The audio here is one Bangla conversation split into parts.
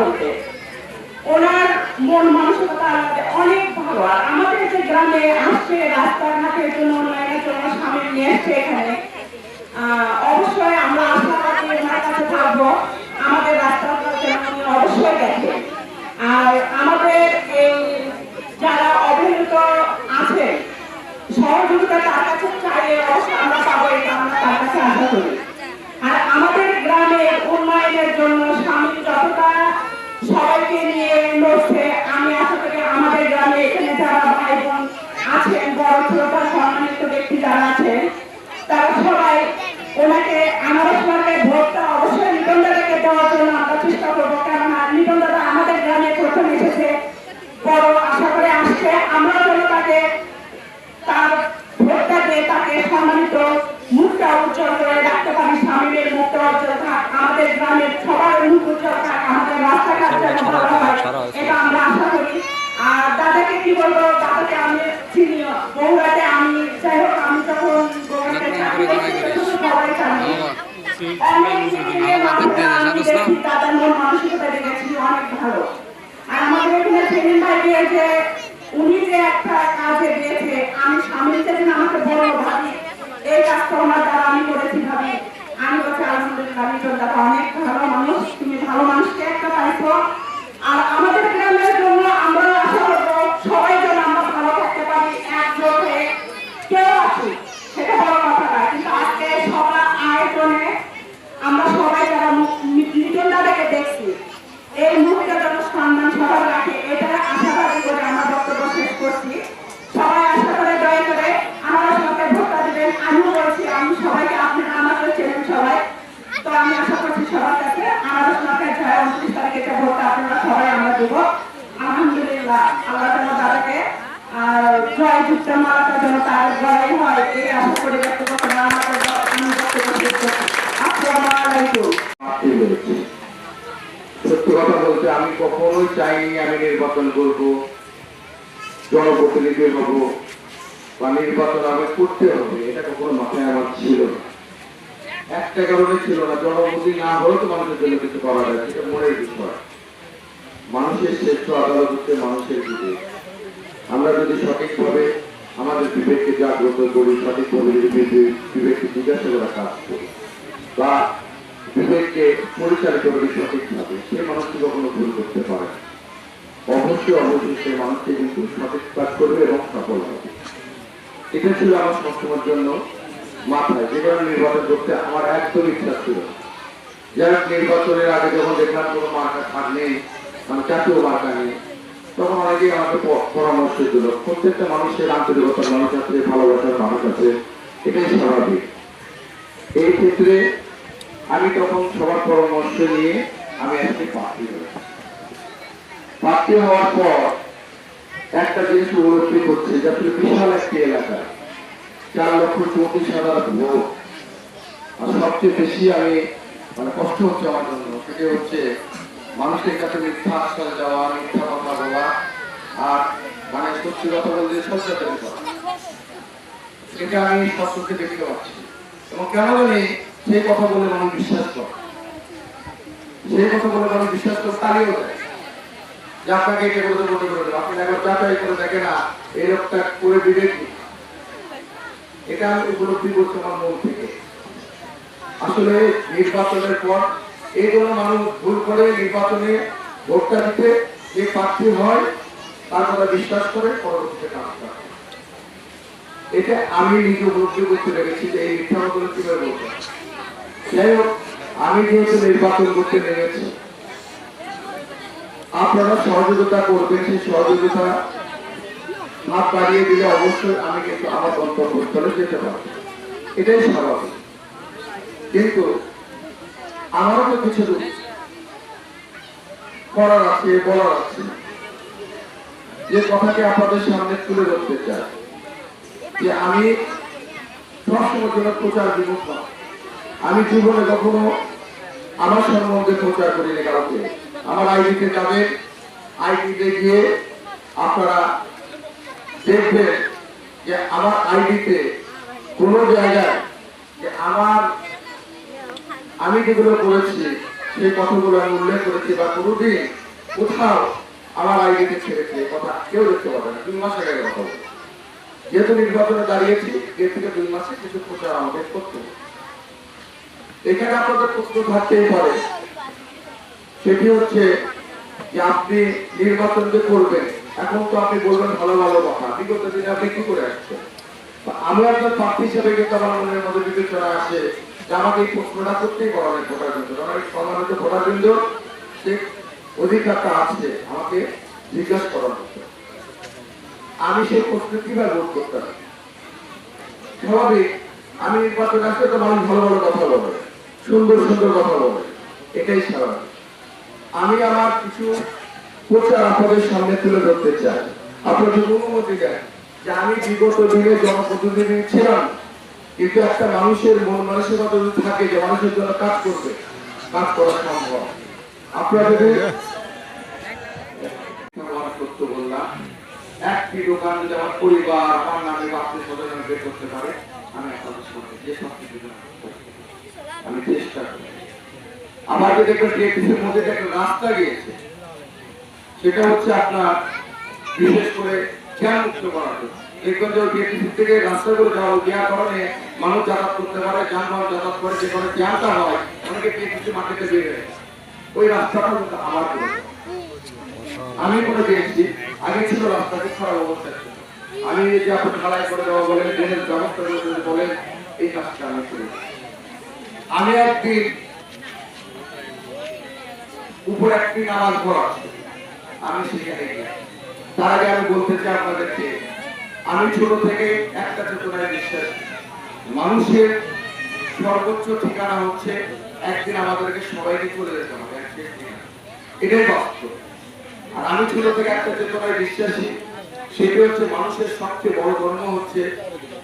বলতে ওনার মন মানসিকতা অনেক ভালো। আর আমাদের যে গ্রামে, আসছে রাস্তাঘাটের জন্য উন্নয়নের জন্য সামিল নিয়ে এসছে এখানে। অবশ্যই আমরা আশাবাদী ওনার কাছে থাকব। আমাদের রাস্তাঘাট অবশ্যই দেখে। আর আমাদের এই যারা অবহেলিত আছে সহযোগিতা তার কাছে চাইলে আমরা পাবো, এটা আমরা তার কাছে আশা করি। ওনাকে আমাদের তোমাকে ভোটটা অবশ্যই নিবন্ধ দাদাকে দেওয়ার জন্য আমরা চেষ্টা করব। কারণ নিবন্ধ দাদা আমাদের গ্রামে প্রথম এসেছে। বড় আশা করে আসছে। আমরা যেন তাকে, তার ভোটটা তাকে সম্মানিত মুখটা উজ্জ্বল করে রাখতে পারি স্বামীদের মুখটা উজ্জ্বল আমাদের গ্রামের অনেক ভালো মানুষ, তুমি ভালো মানুষকে একটা পাইছো আর আমাদের গ্রামের জন্য আমরা আশা করব সবাই যেন আমরা ভালো থাকতে পারি, একজোট হয়ে কেউ আসুক সেটা বড় কথা না কিন্তু আজকে সবার আয়োজনে আমরা সবাই যারা লিটন দেখছি, এই মুহূর্তে যেন সম্মান সবার রাখে, এটা আশাবাদী করে আমরা বক্তব্য শেষ করছি। সবাই আশা করে, দয়া করে আমার সবাইকে ভোটটা দিবেন। আমিও বলছি, আমি সবাইকে, আপনারা আমাকে চেনেন সবাই। তো আমি আশা করছি সবার কাছে আমাদের সরকার ছয় উনত্রিশ তারিখে যে ভোটটা আপনারা সবাই আমরা দেবো আলহামদুলিল্লাহ আল্লাহ যেন তাদেরকে আর হয়েছে সত্যি কথা বলতে আমি কখনোই চাইনি আমি নির্বাচন করব, জনপ্রতিনিধি হব বা নির্বাচন আমি করতে হবে, এটা কখনো মাথায় আমার ছিল না। একটা কারণে ছিল না জনপ্রতি না হলেও তো মানুষের জন্য কিছু করা যায়, সেটা মনের বিষয়। মানুষের শ্রেষ্ঠ আদালত হচ্ছে মানুষের বিবেক। আমরা যদি সঠিকভাবে আমাদের বিবেককে জাগ্রত করি, সঠিকভাবে বিবেককে জিজ্ঞাসা করা কাজ করি। বা বিবেককে পরিচালিত করি সঠিকভাবে। সে মানুষটি কখনো ভুল করতে পারে অবশ্যই অবশ্যই সে মানুষটি কিন্তু সঠিক কাজ করবে এবং সফল হবে। এটা ছিল আমার সবসময়ের জন্য মাথায়। যে কারণে নির্বাচন করতে আমার একদম ইচ্ছা ছিল। যারা নির্বাচনের আগে যখন দেখলাম কোনো মার্কা থাক নেই মানে জাতীয় মার্কা নেই তখন অনেকেই আমাকে পরামর্শ দিল। প্রত্যেকটা মানুষের আন্তরিকতার মানুষ আছে, ভালোবাসার মানুষ আছে, এটাই স্বাভাবিক। এই ক্ষেত্রে আমি তখন সবার পরামর্শ নিয়ে আমি আজকে প্রার্থী প্রার্থী হওয়ার পর একটা জিনিস উপলব্ধি করছে যে আসলে বিশাল একটি এলাকা, চার লক্ষ চৌত্রিশ হাজার ভোট। আর সবচেয়ে বেশি আমি মানে কষ্ট হচ্ছে আমার জন্য, সেটা হচ্ছে মানুষের কাছে মিথ্যা আশ্রয় দেওয়া, মিথ্যা কথা বলা আর মানে সত্যি কথা বলতে সচেতন করা এটা আমি স্পষ্টকে দেখতে পাচ্ছি। এবং কেন জানি সেই কথা বলে মানুষ বিশ্বাস করে। সেই কথা বলে মানুষ বিশ্বাস করে তালিও যে আপনাকে এটা করে দেবো ওটা করে দেবো। আপনি একবার যাচাই করে দেখে না, এই লোকটা করে দিবে কি এটা আমি উপলব্ধি করছি আমার মন থেকে। আসলে নির্বাচনের পর এই জন্য মানুষ ভুল করে নির্বাচনে ভোটটা দিতে যে প্রার্থী হয়, তার কথা বিশ্বাস করে পরবর্তীতে কাজ করে। এটা আমি নিজে উপলব্ধি করতে পেরেছি যে এই মিথ্যা কথা কীভাবে বলতে যাই হোক, আমি যেহেতু নির্বাচন করতে নেমেছি, আপনারা সহযোগিতা করবেন, সেই সহযোগিতা হাত বাড়িয়ে দিলে অবশ্যই আমি কিন্তু আমার গন্তব্যস্থলে যেতে পারব। এটাই স্বাভাবিক। কিন্তু আমারও তো কিছু করার আছে, বলার আছে। যে কথাটি আপনাদের সামনে তুলে ধরতে চাই, যে আমি সবসময় জন্য প্রচার বিমুখ না আমি জীবনে কখনো আমার সম্বন্ধে প্রচার করিনি কাউকে। আমার আইডিতে যাবেন আইডিতে গিয়ে আপনারা দেখবেন যে আমার আইডিতে কোনো জায়গায় যে আমার আমি যেগুলো করেছি, সেই কথাগুলো আমি উল্লেখ করেছি বা কোনোদিন কোথাও আমার আইডিতে ছেড়েছে কথা কেউ দেখতে পাবে না। দুই মাস আগে কথা বলব যেহেতু নির্বাচনে দাঁড়িয়েছি, এর থেকে দুই মাসে কিছু প্রচার আমাদের করতে এখানে আপনাদের প্রশ্ন থাকতেই পারে। সেটি হচ্ছে যে আপনি নির্বাচন যে করবেন, এখন তো আপনি বলবেন ভালো ভালো কথা। বিগত দিনে আপনি কি করে আসছেন? আমি একজন প্রার্থী হিসেবে কিন্তু আমার মনের মধ্যে বিবেচনা আছে যে আমাকে এই প্রশ্নটা করতেই পারা হয় ভোটার বিন্দু কারণ সম্মানিত ভোটার বিন্দু সে অধিকারটা আছে, আমাকে জিজ্ঞাসা করার আমি সেই প্রশ্ন কীভাবে ভোট করতে পারি স্বাভাবিক, আমি নির্বাচন আসলে তো মানুষ ভালো ভালো কথা বলে, সুন্দর সুন্দর কথা বলে, এটাই স্বাভাবিক। আমি আমার কিছু প্রচার আপনাদের সামনে তুলে ধরতে চাই। আপনার যদি অনুমতি দেন আমি বিগত দিনে জনপ্রতিনিধি ছিলাম, কিন্তু একটা মানুষের মন মানসিকতা যদি থাকে যে মানুষের জন্য কাজ করবে, কাজ করা সম্ভব। আপনারা যদি পরিবার স্বজন বের করতে পারে, আমি আমি চেষ্টা করি আমার মধ্যে গিয়েছে, সেটা হচ্ছে আপনার বিশেষ করে জ্ঞান মুক্ত করার জন্য দেখবেন যে থেকে রাস্তাগুলো যাওয়া কারণে মানুষ যাতায়াত করতে পারে, যানবাহন যাতায়াত করে হয়, অনেকে মাটিতে। ওই রাস্তাটা কিন্তু আমার আমি করে দিয়েছি আগে ছিল রাস্তা খারাপ অবস্থা ছিল। আমি যে আপনি ঢালাই করে দেওয়া বলেন, ড্রেনের ব্যবস্থা করে বলেন, এই কাজটা আমি করেছি আমি একদিন উপরে একটি নামাজ পড়া আমি সেখানে গিয়ে তার আগে আমি বলতে চাই আপনাদেরকে, আমি ছোট থেকে একটা চেতনায় বিশ্বাস মানুষের সর্বোচ্চ ঠিকানা হচ্ছে একদিন আমাদেরকে সবাইকে চলে যেতে হবে। এটাই বাস্তব। আর আমি ছোট থেকে একটা চেতনায় বিশ্বাসী সেটি হচ্ছে মানুষের সবচেয়ে বড় ধর্ম হচ্ছে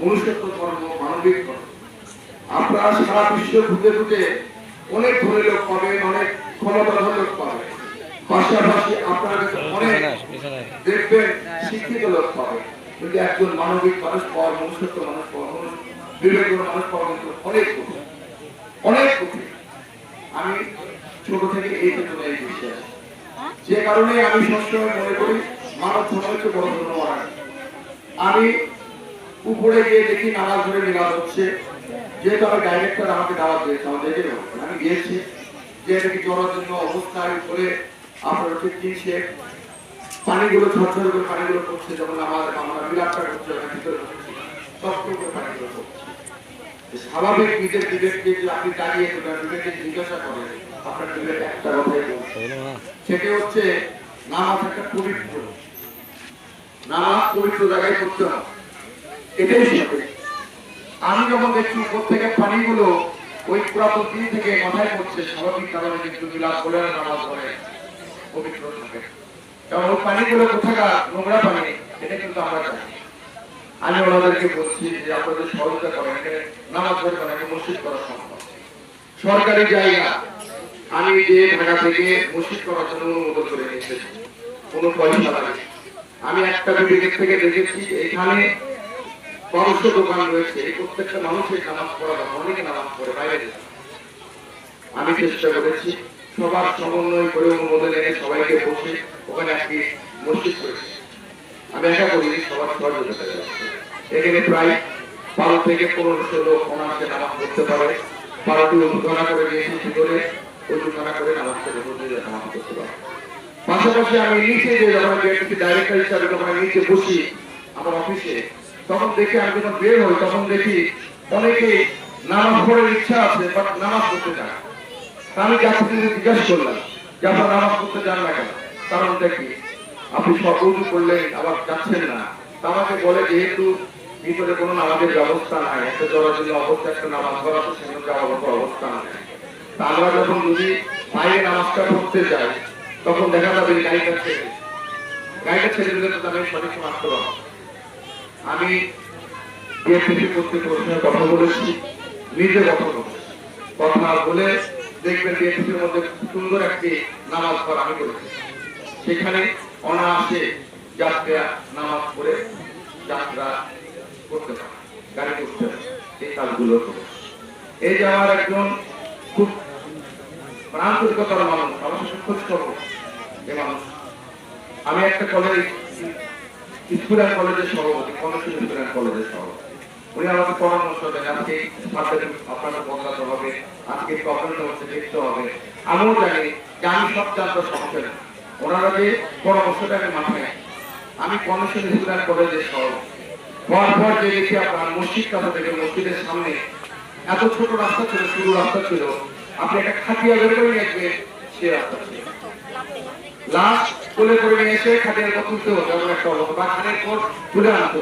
মনুষ্যত্ব ধর্ম, মানবিক ধর্ম। আপনারা সারা বিশ্ব ঘুরতে ঘুরতে অনেক ধরে লোক পাবেন, অনেক ক্ষমতাধর লোক পাবেন। পাশাপাশি আপনারা অনেক দেখবেন শিক্ষিত লোক কিন্তু একজন মানবিক মানুষ পাওয়ার মনুষ্যত্ব মানুষ পাওয়া মানুষ বিবেক মানুষ পাওয়া কিন্তু অনেক কঠিন। অনেক কঠিন। আমি ছোট থেকে এই বিশ্বাস যে কারণে আমি সবসময় মনে করি মানব ধর্ম হচ্ছে বড় ধর্ম আমি উপরে গিয়ে দেখি নামাজ ধরে নিরাজ হচ্ছে। যেহেতু আমার ডাইরেক্টর আমাকে দাওয়াত দিয়েছে আমাদের আমি গিয়েছি যে দেখি জরাজন্য অবস্থায় উপরে পানিগুলো করে পানিগুলো পড়ছে, যখন আমরা ওখানে ভিতরে করে পানিগুলো পড়ছে। স্বাভাবিক নিজের বিবেককে যে আপনি দাঁড়িয়ে বিবেককে জিজ্ঞাসা করেন, আপনার বিবেক একটা কথাই সেটি হচ্ছে, নামাজ একটা পবিত্র। নামাজ পবিত্র জায়গায় হবে। এটাই আমি যখন দেখছি উপর থেকে পানিগুলো ওই পুরাতন দিন থেকে মাথায় পড়ছে, স্বাভাবিক কারণে কিন্তু বলে নামাজ পড়ে পবিত্র থাকে কারণ ওই পানিগুলো নোংরা পানি। কিন্তু আমরা জানি। আমি ওনাদেরকে বলছি যে আপনাদের করেন নামাজ অনেকে মসজিদ করা সম্ভব। সরকারি জায়গা। আমি যে ঢাকা থেকে মসজিদ করার জন্য অনুমোদন করে কোনো পয়সা লাগে আমি একটা বিবেক থেকে দেখেছি, এখানে বারোশো দোকান রয়েছে। প্রত্যেকটা মানুষের নামাজ পড়া অনেকে নামাজ পড়ে, বাইরে আমি চেষ্টা করেছি সবার সমন্বয় করে অনুমোদন এনে সবাইকে বসে ওখানে একটি মসজিদ করেছি। আমি একা করিনি সবার সহযোগিতা। এখানে প্রায় বারো থেকে পনেরোশো লোক অনার্সে নামাজ পড়তে পারে। বারোটি উদ্ঘাটনা করে দিয়েছি, ভিতরে উদ্ঘাটনা করে নামাজ মসজিদে নামাজ পড়তে পারে। পাশাপাশি আমি নিচে যে যখন ডাইরেক্টর হিসাবে যখন আমি নিচে বসি আমার অফিসে তখন দেখি আমি যখন বের হই, তখন দেখি অনেকে নামাজ পড়ার ইচ্ছা আছে বাট নামাজ পড়তে চায় আমি যাত্রীদের জিজ্ঞাসা করলাম আপনার নামাজ পড়তে চান না কেন? কারণ দেখি, আপনি সব করলেন, আবার যাচ্ছেন না। আমাকে বলে, যেহেতু ভিতরে কোনো নামাজের ব্যবস্থা নাই, একটা জরাজীর্ণ অবস্থা একটা নামাজ পড়া তো সেখানে যাওয়ার মতো অবস্থা নাই। তা আমরা যখন যদি বাইরে নামাজটা পড়তে যাই, তখন দেখা যাবে গাড়িটা ছেড়ে গাড়িটা ছেড়ে দিলে তো আমি সঠিক না। আমি বিএনপি করতে প্রশ্নের কথা বলেছি, নিজে কথা বলেছি। কথা বলে দেখবেন বিএনপির মধ্যে সুন্দর একটি নামাজ ঘর আমি করেছি। সেখানে অনায়াসে যাত্রীরা নামাজ পড়ে যাত্রা করতে পারে, গাড়ি করতে এই কাজগুলো এই যে আমার একজন খুব আন্তরিকতার মানুষ, আমার খোঁজ করব এ মানুষ। আমি একটা কলেজ স্কুল অ্যান্ড কলেজের সভাপতি কমিশন স্কুল অ্যান্ড কলেজের সভাপতি। উনি আমাকে পরামর্শ দেন, আজকে ছাত্রদের আপনারা বদলাতে হবে। আজকে প্রবলেম হচ্ছে দেখতে হবে। আমিও জানি যে আমি সব জানতে সমস্যা নেই। ওনারা যে পরামর্শটা আমি মাথায়। আমি কমিশন অ্যান্ড কলেজের সভাপতি পর পর যে দেখি আপনার মসজিদ কথা থেকে মসজিদের সামনে এত ছোট রাস্তা ছিল শুরু রাস্তা ছিল, আপনি একটা খাটিয়া বের করে নিয়ে সে রাস্তা ছিল। লাস্ট কোলে করে নিয়ে এসে খাটিয়ার হতো, এমন একটা অবস্থা। বা খাটের পর তুলে আনতে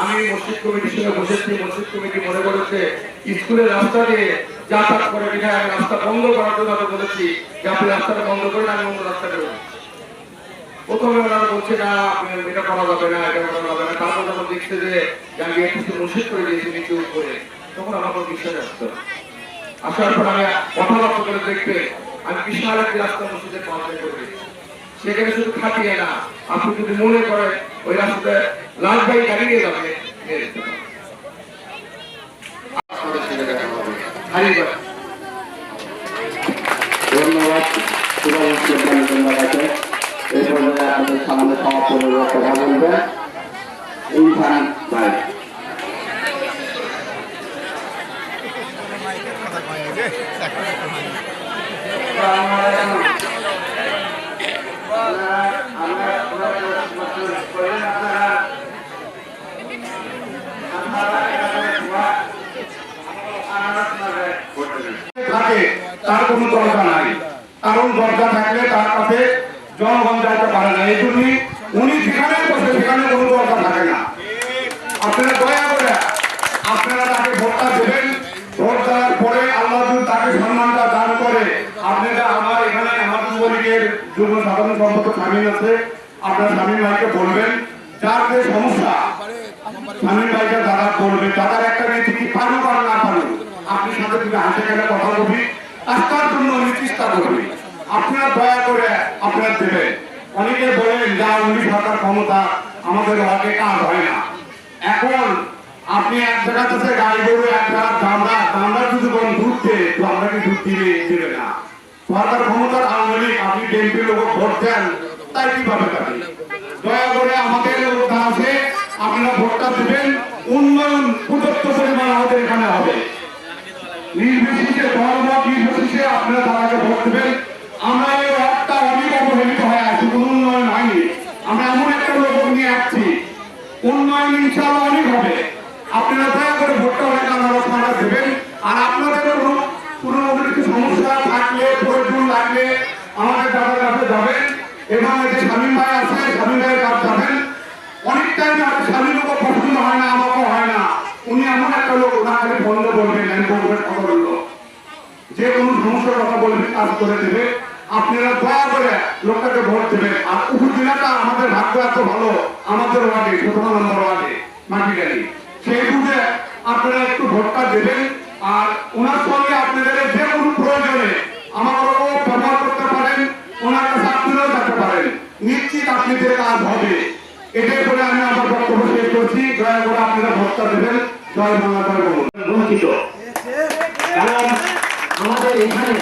আমি মসজিদ কমিটির সঙ্গে বসেছি, মসজিদ কমিটি মনে করেছে, স্কুলের রাস্তা দিয়ে যাতায়াত করে বিধায় আমি রাস্তা বন্ধ করার জন্য আমি বলেছি, যে আপনি রাস্তাটা বন্ধ করেন, আমি অন্য রাস্তা করে দিচ্ছি। প্রথমে ওনারা বলছে, না এটা করা যাবে না, এটা করা যাবে না। তারপর যখন দেখছে যে আমি একটু মসজিদ করে দিয়েছি নিচে উপরে, তখন আমার কোনো বিশ্বাস আসতো। আসার পর আমি কথাবার্তা করে দেখতে, আমি বিশাল একটি রাস্তা মসজিদের পাশে করে। সেখানে শুধু খাটিয়ে না, আপনি যদি মনে করেন, ওই রাস্তাতে লাল ভাই গাড়ি যাবে, নিয়ে যেতে পারেন। আপনাদের সঙ্গে দেখা হবে। হারিয়ে ধন্যবাদ। এই পর্যায়ে আপনাদের সামনে সমাপনের কথা বলবেন ইনসান ভাই থাকে তার কোনো দরকার নাই কারণ দরকার থাকলে তার কাছে জনগণ যাইতে পারে না। এই জন্যই উনি যেখানে বসে সেখানে কোনো দরকার থাকে না। আপনারা দয়া করে আপনারা তাকে ভোটটা দেবেন। ভোট দেওয়ার পরে আল্লাহ তাকে সম্মানটা দান করে আপনারা আমার এখানে আমার যুবলীগের যুব সাধারণ সম্পাদক স্বামীন আছে, আপনার স্বামী ভাইকে বলবেন, যার যে সমস্যা স্বামীন ভাইকে দাদা বলবে দাদার একটা নীতি কি পারুক আর না পারুক, আপনি সাথে তুমি হাসে গেলে কথা বলবি রাস্তার জন্য উনি চেষ্টা করবি। আপনারা দয়া করে আপনার দেবেন। অনেকে বলেন, যা উনি সরকার ক্ষমতা, আমাদের হাতে কাজ হয় না। এখন আপনি এক জায়গা থেকে গাড়ি গরু, এক জায়গা দামড়া দামড়া যদি বলেন ঘুরতে তো আমরা কি ঘুরতে দিবে না? সরকার ক্ষমতার আওয়ামী লীগ আপনি বিএনপি লোক ভোট দেন, তাই কীভাবে পাবেন দয়া করে আমাদের লোকটা আছে, আপনারা ভোটটা দেবেন। উন্নয়ন প্রদত্ত পরিমাণ আমাদের এখানে হবে। নির্বিশেষে, ধর্ম নির্বিশেষে আপনারা তারাকে ভোট দেবেন আমরা এই অনেক উন্নয়ন হয়নি। এমন একটা লোক নিয়ে আসছি। উন্নয়ন ইনশাআল্লাহ অনেক হবে। আপনারা হয় না, আমাকেও হয় না। উনি এমন একটা লোক না খালি বন্ধ বলবেন, আমি কথা বলল যে কোনো সমস্যার কথা বলবে, কাজ করে দেবে। আপনারা দয়া করে লোকটাকে ভোট দেবেন। আর উপজেলাটা আমাদের ভাগ্য এত ভালো, আমাদের ওয়ার্ডে সতেরো নম্বর ওয়ার্ডে মাটিগাড়ি সেই বুঝে আপনারা একটু ভোটটা দেবেন। আর ওনার সঙ্গে আপনাদের যে কোনো প্রয়োজনে আমাকেও ব্যবহার করতে পারেন, ওনার কাছে যেতে পারেন। নিশ্চিত আপনাদের কাজ হবে। এটাই করে আমি আমার বক্তব্য শেষ করছি। দয়া করে আপনারা ভোটটা দেবেন। জয় বাংলা, জয় বঙ্গবন্ধু। কারণ আমাদের এখানে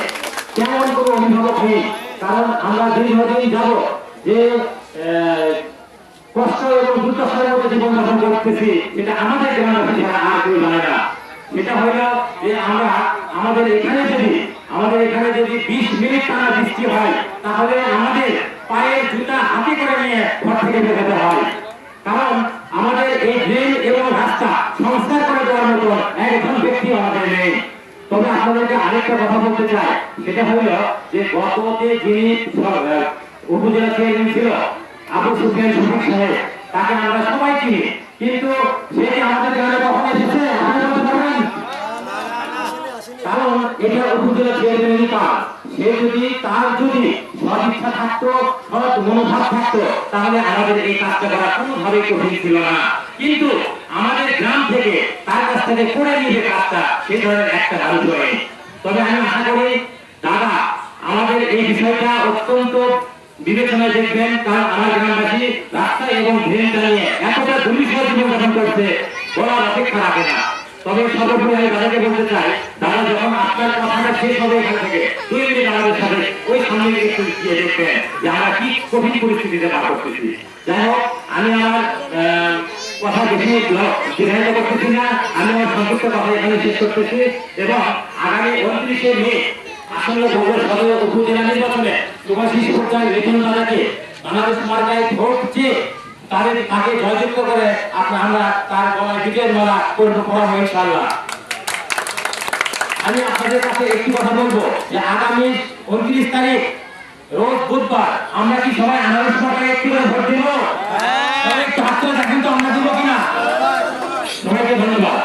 তেমন কোনো অভিভাবক নেই কারণ আমরা দীর্ঘদিন যাব যে কষ্ট এবং দুর্দশার মধ্যে জীবনযাপন করতেছি। সেটা আমাদের গ্রামের কাছে আর কেউ জানে না। সেটা হইল যে আমরা, আমাদের এখানে যদি, আমাদের এখানে যদি বিশ মিনিট টানা বৃষ্টি হয়, তাহলে আমাদের পায়ের জুতা হাতে করে নিয়ে ঘর থেকে বেরোতে হয়। কারণ আমাদের এই ড্রেন এবং রাস্তা সংস্কার করে দেওয়ার মতো একজন ব্যক্তি আমাদের নেই। তবে আপনাদেরকে আরেকটা কথা বলতে চাই। সেটা হলো যে গত যে যিনি উপজেলা চেয়ারম্যান ছিল, আবু সুফিয়ান সুফিক সাহেব, তাকে আমরা সবাই চিনি। কিন্তু সে আমাদের কখন এসেছে? কারণ এটা উপজেলা চেয়ারম্যানের কাজ সে যদি, তার যদি সৎ ইচ্ছা থাকতো, সৎ মনোভাব থাকতো, তাহলে আমাদের এই কাজটা করা কোনোভাবে কঠিন ছিল না। কিন্তু আমাদের গ্রাম থেকে তার কাছ থেকে করে নিয়ে কাজটা, সে ধরনের একটা মানুষ নেই তবে আমি আশা করি, দাদা, আমাদের এই বিষয়টা অত্যন্ত বিবেচনায় দেখবেন, কারণ আমার গ্রামবাসী রাস্তা এবং ড্রেনটা নিয়ে এতটা দুর্বিষহ জীবনযাপন করছে, বলার অপেক্ষা রাখে না। তবে সর্বোপরি আমি দাদাকে বলতে চাই, দাদা, যখন আপনার কথাটা শেষ হবে এখান থেকে, দুই মিনিট আমাদের সাথে ওই সামনে গিয়ে দেখবেন যে আমরা কি কঠিন পরিস্থিতিতে পার করতেছি। যাই হোক, আমি আমার কথা বেশি দীর্ঘায়িত করতেছি না, আমি আমার সংক্ষিপ্ত কথা এখানে শেষ করতেছি এবং আগামী উনত্রিশে মে, আসন্ন পৌর সদর উপজেলা নির্বাচনে সুভাষিস পর্যায়ে বেতন দাদাকে বাংলাদেশ মার্কায় ভোট চেয়ে তাদের তাকে জয়যুক্ত করে আপনার আমরা তার গলায় বিজয়ের মালা করব পড়াবো ইনশাআল্লাহ। আমি আপনাদের কাছে একটি কথা বলব যে আগামী উনত্রিশ তারিখ, রোজ বুধবার আমরা কি সবাই আনারস সরকারে একটি করে ভোট দিব? একটু হাত তুলে দেখেন তো আমরা দিব কিনা? সবাইকে ধন্যবাদ।